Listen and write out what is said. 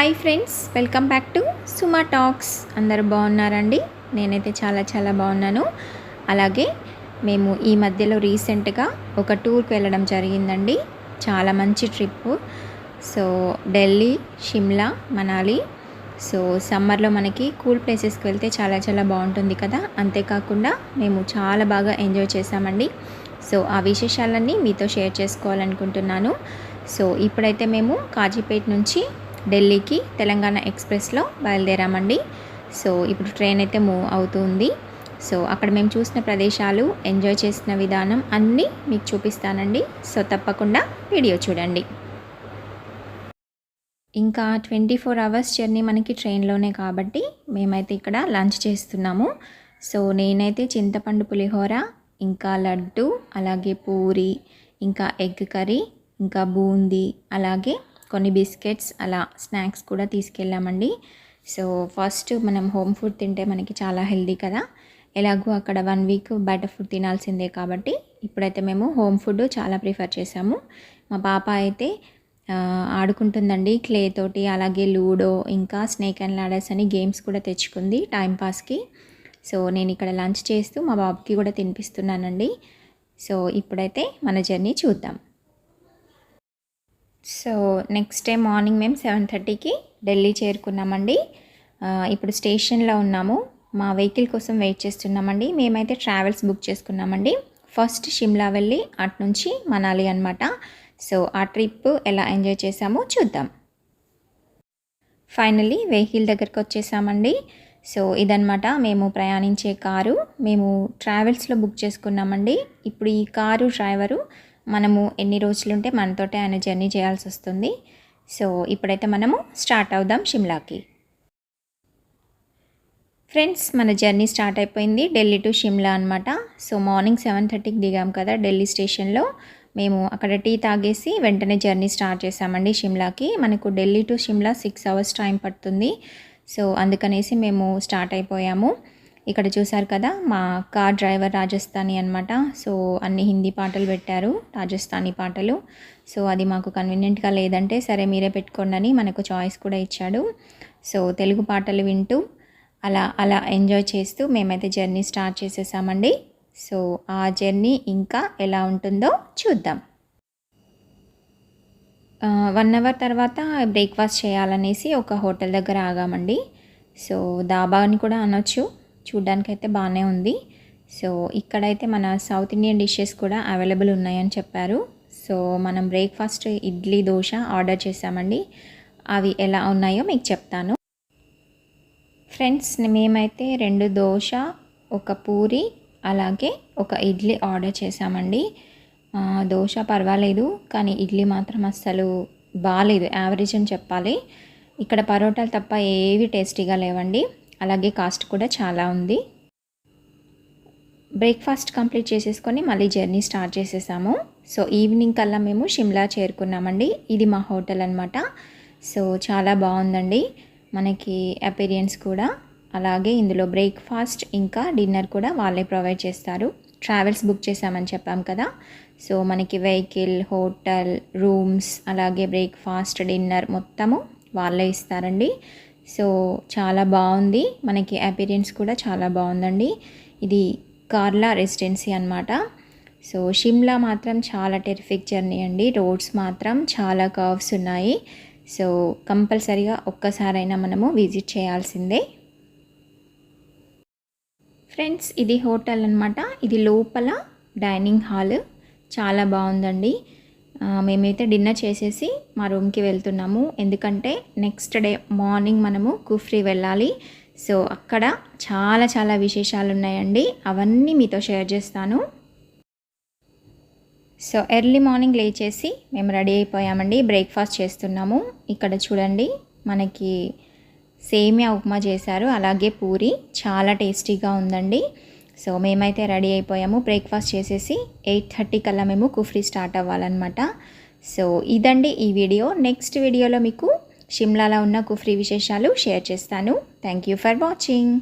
Hi friends welcome back to Suma talks అందరూ బాగున్నారండి? నేనైతే చాలా చాలా బాగున్నాను. అలాగే మేము ఈ మధ్యలో రీసెంట్గా ఒక టూర్కి వెళ్ళడం జరిగిందండి. చాలా మంచి trip. So Delhi Shimla Manali. So సమ్మర్లో మనకి కూల్ ప్లేసెస్కి వెళ్తే చాలా చాలా బాగుంటుంది కదా? అంతేకాకుండా మేము చాలా బాగా ఎంజాయ్ చేసామండి సో ఆ విశేషాలన్నీ మీతో షేర్ చేసుకోవాలనుకుంటున్నాను. సో ఇప్పుడైతే మేము కాజీపేట్ నుంచి ఢిల్లీకి తెలంగాణ ఎక్స్ప్రెస్లో బయలుదేరామండి. సో ఇప్పుడు ట్రైన్ అయితే మూవ్ అవుతుంది. సో అక్కడ మేము చూసిన ప్రదేశాలు ఎంజాయ్ చేసిన విధానం అన్నీ మీకు చూపిస్తానండి. సో తప్పకుండా వీడియో చూడండి. ఇంకా ట్వంటీ ఫోర్ అవర్స్ జర్నీ మనకి ట్రైన్లోనే కాబట్టి మేమైతే ఇక్కడ లంచ్ చేస్తున్నాము. సో నేనైతే చింతపండు పులిహోర ఇంకా లడ్డు అలాగే పూరి ఇంకా ఎగ్ కర్రీ ఇంకా బూందీ అలాగే కొన్ని బిస్కెట్స్ అలా స్నాక్స్ కూడా తీసుకెళ్ళామండి. సో ఫస్ట్ మనం హోమ్ ఫుడ్ తింటే మనకి చాలా హెల్దీ కదా. ఎలాగో అక్కడ వన్ వీక్ బయట ఫుడ్ తినాల్సిందే కాబట్టి ఇప్పుడైతే మేము హోమ్ ఫుడ్ చాలా ప్రిఫర్ చేసాము మా పాప అయితే ఆడుకుంటుందండి క్లే తోటి అలాగే లూడో ఇంకా స్నేక్ అండ్ లాడర్స్ అని గేమ్స్ కూడా తెచ్చుకుంది టైంపాస్కి సో నేను ఇక్కడ లంచ్ చేస్తూ మా బాబుకి కూడా తినిపిస్తున్నానండి. సో ఇప్పుడైతే మన జర్నీ చూద్దాం. సో నెక్స్ట్ డే మార్నింగ్ మేము సెవెన్ థర్టీకి ఢిల్లీ చేరుకున్నామండి. ఇప్పుడు స్టేషన్లో ఉన్నాము. మా వెహికల్ కోసం వెయిట్ చేస్తున్నామండి. మేమైతే ట్రావెల్స్ బుక్ చేసుకున్నామండి. ఫస్ట్ షిమ్లా వెళ్ళి అటు నుంచి మనాలి అనమాట సో ఆ ట్రిప్ ఎలా ఎంజాయ్ చేసామో చూద్దాం. ఫైనల్లీ వెహికల్ దగ్గరకు వచ్చేసామండి. సో ఇదనమాట మేము ప్రయాణించే కారు. మేము ట్రావెల్స్లో బుక్ చేసుకున్నామండి. ఇప్పుడు ఈ కారు డ్రైవరు మనము ఎన్ని రోజులు ఉంటే మనతోటే ఆయన జర్నీ చేయాల్సి వస్తుంది. సో ఇప్పుడైతే మనము స్టార్ట్ అవుదాం షిమ్లాకి. ఫ్రెండ్స్ మన జర్నీ స్టార్ట్ అయిపోయింది. ఢిల్లీ టు షిమ్లా అనమాట సో మార్నింగ్ సెవెన్ థర్టీకి దిగాం కదా ఢిల్లీ స్టేషన్లో. మేము అక్కడ టీ తాగేసి వెంటనే జర్నీ స్టార్ట్ చేసామండి షిమ్లాకి. మనకు Delhi to Shimla six hours time పడుతుంది. సో అందుకనేసి మేము స్టార్ట్ అయిపోయాము. ఇక్కడ చూశారు కదా మా కార్ డ్రైవర్ రాజస్థానీ అనమాట సో అన్ని హిందీ పాటలు పెట్టారు రాజస్థానీ పాటలు. సో అది మాకు కన్వీనియంట్గా లేదంటే సరే మీరే పెట్టుకోండి అని మనకు చాయిస్ కూడా ఇచ్చాడు. సో తెలుగు పాటలు వింటూ అలా అలా ఎంజాయ్ చేస్తూ మేమైతే జర్నీ స్టార్ట్ చేసేసామండి. సో ఆ జర్నీ ఇంకా ఎలా ఉంటుందో చూద్దాం. వన్ అవర్ తర్వాత బ్రేక్ఫాస్ట్ చేయాలనేసి ఒక హోటల్ దగ్గర ఆగామండి. సో దాబా అని కూడా అనొచ్చు. చూడ్డానికైతే బాగానే ఉంది. సో ఇక్కడైతే మన సౌత్ ఇండియన్ డిషెస్ కూడా అవైలబుల్ ఉన్నాయని చెప్పారు. సో మనం బ్రేక్ఫాస్ట్ ఇడ్లీ దోశ ఆర్డర్ చేసామండి. అవి ఎలా ఉన్నాయో మీకు చెప్తాను. ఫ్రెండ్స్ మేమైతే రెండు దోశ ఒక పూరి అలాగే ఒక ఇడ్లీ ఆర్డర్ చేసామండి. దోశ పర్వాలేదు కానీ ఇడ్లీ మాత్రం అస్సలు బాగాలేదు యావరేజ్ అని చెప్పాలి. ఇక్కడ పరోటాలు తప్ప ఏవి టేస్టీగా లేవండి. అలాగే కాస్ట్ కూడా చాలా ఉంది. బ్రేక్ఫాస్ట్ కంప్లీట్ చేసేసుకొని మళ్ళీ జర్నీ స్టార్ట్ చేసేసాము. సో ఈవినింగ్ కల్లా మేము షిమ్లా చేరుకున్నామండి. ఇది మా హోటల్ అనమాట సో చాలా బాగుందండి. మనకి అపీరియన్స్ కూడా. అలాగే ఇందులో బ్రేక్ఫాస్ట్ ఇంకా డిన్నర్ కూడా వాళ్ళే ప్రొవైడ్ చేస్తారు. ట్రావెల్స్ బుక్ చేశామని చెప్పాం కదా. సో మనకి వెహికల్ హోటల్ రూమ్స్ అలాగే బ్రేక్ఫాస్ట్ డిన్నర్ మొత్తము వాళ్ళే ఇస్తారండి. సో చాలా బాగుంది. మనకి అపీరియన్స్ కూడా చాలా బాగుందండి. ఇది కార్లా రెసిడెన్సీ అనమాట సో షిమ్లా మాత్రం చాలా టెరిఫిక్ జర్నీ అండి. రోడ్స్ మాత్రం చాలా కర్వ్స్ ఉన్నాయి. సో కంపల్సరీగా ఒక్కసారైనా మనము విజిట్ చేయాల్సిందే. ఫ్రెండ్స్ ఇది హోటల్ అనమాట ఇది లోపల డైనింగ్ హాల్ చాలా బాగుందండి. మేమైతే డిన్నర్ చేసేసి మా రూమ్కి వెళ్తున్నాము. ఎందుకంటే నెక్స్ట్ డే మార్నింగ్ మనము కుఫ్రీ వెళ్ళాలి. సో అక్కడ చాలా చాలా విశేషాలు ఉన్నాయండి అవన్నీ మీతో షేర్ చేస్తాను. సో ఎర్లీ మార్నింగ్ లేచేసి మేము రెడీ అయిపోయామండి. బ్రేక్ఫాస్ట్ చేస్తున్నాము. ఇక్కడ చూడండి మనకి సేమియా ఉప్మా చేశారు. అలాగే పూరి. చాలా టేస్టీగా ఉందండి. సో మేమైతే రెడీ అయిపోయాము. బ్రేక్ఫాస్ట్ చేసేసి ఎయిట్ థర్టీ కల్లా మేము కుఫ్రీ స్టార్ట్ అవ్వాలన్నమాట. సో ఇదండి ఈ వీడియో. నెక్స్ట్ వీడియోలో మీకు షిమ్లాలో ఉన్న కుఫ్రీ విశేషాలు షేర్ చేస్తాను. Thank you for watching.